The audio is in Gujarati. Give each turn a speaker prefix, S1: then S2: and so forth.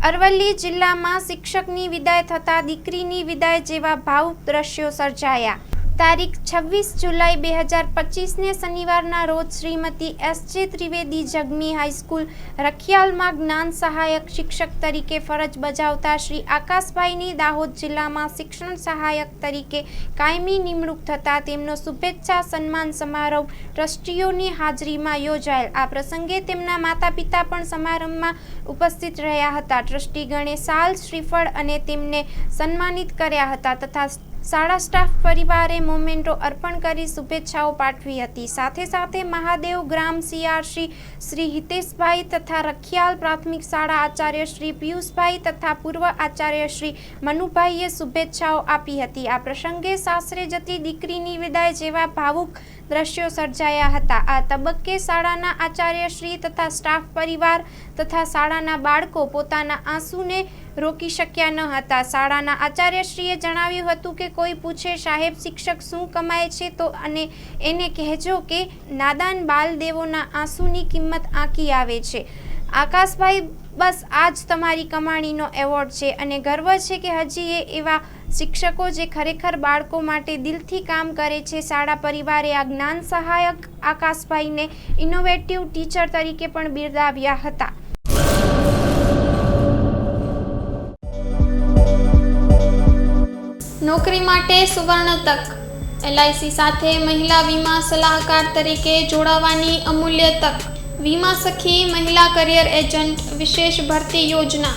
S1: અરવલ્લી જિલ્લામાં શિક્ષકની વિદાય થતાં દીકરીની વિદાય જેવા ભાવુક દ્રશ્યો સર્જાયા. તારીખ છવ્વીસ જુલાઈ બે હજાર પચીસને શનિવારના રોજ શ્રીમતી એસ જે ત્રિવેદી જગમી હાઈસ્કૂલ રખિયાલમાં જ્ઞાન સહાયક શિક્ષક તરીકે ફરજ બજાવતા શ્રી આકાશભાઈની દાહોદ જિલ્લામાં શિક્ષણ સહાયક તરીકે કાયમી નિમણૂક થતાં તેમનો શુભેચ્છા સન્માન સમારોહ ટ્રસ્ટીઓની હાજરીમાં યોજાયેલ. આ પ્રસંગે તેમના માતા પિતા પણ સમારંભમાં ઉપસ્થિત રહ્યા હતા. ટ્રસ્ટીગણે સાલ, શ્રીફળ અને તેમને સન્માનિત કર્યા હતા તથા શાળા સ્ટાફ પરિવારે મોમેન્ટો અર્પણ કરી શુભેચ્છાઓ પાઠવી હતી. સાથે સાથે મહાદેવ ગ્રામ C R C Shri Hiteshbhai તથા રખિયાલ પ્રાથમિક શાળા આચાર્ય શ્રી પિયુષભાઈ તથા પૂર્વ આચાર્ય શ્રી મનુભાઈએ શુભેચ્છાઓ આપી હતી. આ પ્રસંગે સાસરે જતી દીકરીની વિદાય જેવા ભાવુક દ્રશ્યો સર્જાયા હતા. આ તબક્કે શાળાના આચાર્યશ્રી તથા સ્ટાફ પરિવાર તથા શાળાના બાળકો પોતાના આંસુને રોકી શક્યા ન હતા. શાળાના આચાર્યશ્રીએ જણાવ્યું હતું કે, કોઈ પૂછે, સાહેબ, શિક્ષક શું કમાય છે? તો અને એને કહેજો કે, નાદાન બાલદેવોના આંસુની કિંમત આંકી આવે છે. આકાશભાઈ, બસ આ જ તમારી કમાણીનો એવોર્ડ છે અને ગર્વ છે કે હજી એ એવા શિક્ષકો જે ખરેખર બાળકો માટે દિલથી કામ કરે છે, શાળા પરિવારે આ જ્ઞાન સહાયક આકાશભાઈને ઇનોવેટિવ ટીચર તરીકે પણ બિરદાવ્યા હતા.
S2: નોકરી માટે સુવર્ણ તક. એલઆઈસી સાથે મહિલા વીમા સલાહકાર તરીકે જોડાવાની અમૂલ્ય તક. વીમા સખી મહિલા કરિયર એજન્ટ વિશેષ ભરતી યોજના.